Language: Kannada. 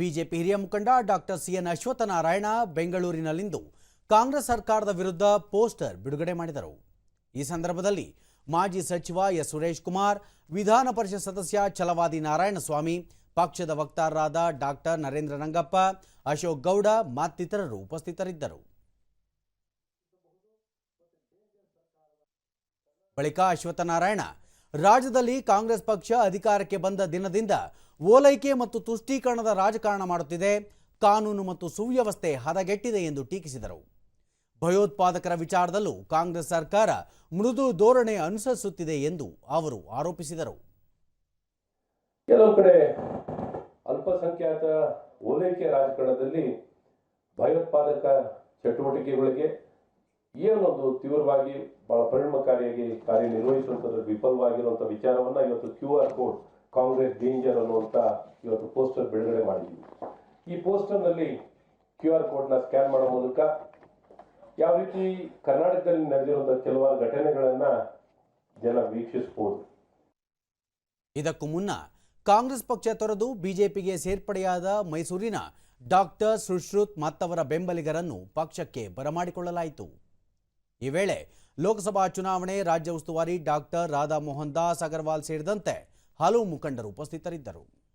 ಬಿಜೆಪಿ ಹಿರಿಯ ಮುಖಂಡ ಡಾಕ್ಟರ್ ಸಿಎನ್ ಅಶ್ವತ್ಥನಾರಾಯಣ ಬೆಂಗಳೂರಿನಲ್ಲಿಂದು ಕಾಂಗ್ರೆಸ್ ಸರ್ಕಾರದ ವಿರುದ್ಧ ಪೋಸ್ಟರ್ ಬಿಡುಗಡೆ ಮಾಡಿದರು. ಈ ಸಂದರ್ಭದಲ್ಲಿ ಮಾಜಿ ಸಚಿವ ಎಸ್ ಸುರೇಶ್ ಕುಮಾರ್, ವಿಧಾನ ಪರಿಷತ್ ಸದಸ್ಯ ಛಲವಾದಿ ನಾರಾಯಣಸ್ವಾಮಿ, ಪಕ್ಷದ ವಕ್ತಾರರಾದ ಡಾಕ್ಟರ್ ನರೇಂದ್ರ ರಂಗಪ್ಪ, ಅಶೋಕ್ ಗೌಡ ಮತ್ತಿತರರು ಉಪಸ್ಥಿತರಿದ್ದರು. ಬಳಿಕ ಅಶ್ವತ್ಥನಾರಾಯಣ ರಾಜ್ಯದಲ್ಲಿ ಕಾಂಗ್ರೆಸ್ ಪಕ್ಷ ಅಧಿಕಾರಕ್ಕೆ ಬಂದ ದಿನದಿಂದ ಓಲೈಕೆ ಮತ್ತು ತುಷ್ಟೀಕರಣದ ರಾಜಕಾರಣ ಮಾಡುತ್ತಿದೆ. ಕಾನೂನು ಮತ್ತು ಸುವ್ಯವಸ್ಥೆ ಹದಗೆಟ್ಟಿದೆ ಎಂದು ಟೀಕಿಸಿದರು. ಭಯೋತ್ಪಾದಕರ ವಿಚಾರದಲ್ಲೂ ಕಾಂಗ್ರೆಸ್ ಸರ್ಕಾರ ಮೃದು ಧೋರಣೆ ಅನುಸರಿಸುತ್ತಿದೆ ಎಂದು ಅವರು ಆರೋಪಿಸಿದರು. ಕೆಲವು ಕಡೆ ಅಲ್ಪಸಂಖ್ಯಾತ ಓಲೈಕೆ ರಾಜಕಾರಣದಲ್ಲಿ ಭಯೋತ್ಪಾದಕ ಚಟುವಟಿಕೆಗಳಿಗೆ ಏನೊಂದು ತೀವ್ರವಾಗಿ ಬಹಳ ಪರಿಣಾಮಕಾರಿಯಾಗಿ ವಿಫಲವಾಗಿರುವಂಥ ವಿಚಾರವನ್ನ ಇವತ್ತು Q R code Congress danger ಅನ್ನುವಂಥ ಇವತ್ತು ಪೋಸ್ಟರ್ ಬಿಡುಗಡೆ ಮಾಡಿದ್ವಿ. ಈ ಪೋಸ್ಟರ್ನಲ್ಲಿ ಕ್ಯೂ ಆರ್ ಕೋಡ್ನ ಸ್ಕ್ಯಾನ್ ಮಾಡೋ ಮೂಲಕ ಯಾವ ರೀತಿ ಕರ್ನಾಟಕದಲ್ಲಿ ನಡೆದಿರುವಂಥ ಕೆಲವಾರು ಘಟನೆಗಳನ್ನ ಜನ ವೀಕ್ಷಿಸಬಹುದು. ಇದಕ್ಕೂ ಮುನ್ನ ಕಾಂಗ್ರೆಸ್ ಪಕ್ಷ ತೊರೆದು ಬಿಜೆಪಿಗೆ ಸೇರ್ಪಡೆಯಾದ ಮೈಸೂರಿನ ಡಾಕ್ಟರ್ ಸುಶ್ರುತ್ ಮತ್ತವರ ಬೆಂಬಲಿಗರನ್ನು ಪಕ್ಷಕ್ಕೆ ಬರಮಾಡಿಕೊಳ್ಳಲಾಯಿತು. ಈ ವೇಳೆ ಲೋಕಸಭಾ ಚುನಾವಣೆ ರಾಜ್ಯ ಉಸ್ತುವಾರಿ ಡಾಕ್ಟರ್ ರಾಧಾ ಮೋಹನ್ ದಾಸ್ ಅಗರ್ವಾಲ್ ಸೇರಿದಂತೆ ಹಲವು ಮುಖಂಡರು ಉಪಸ್ಥಿತರಿದ್ದರು.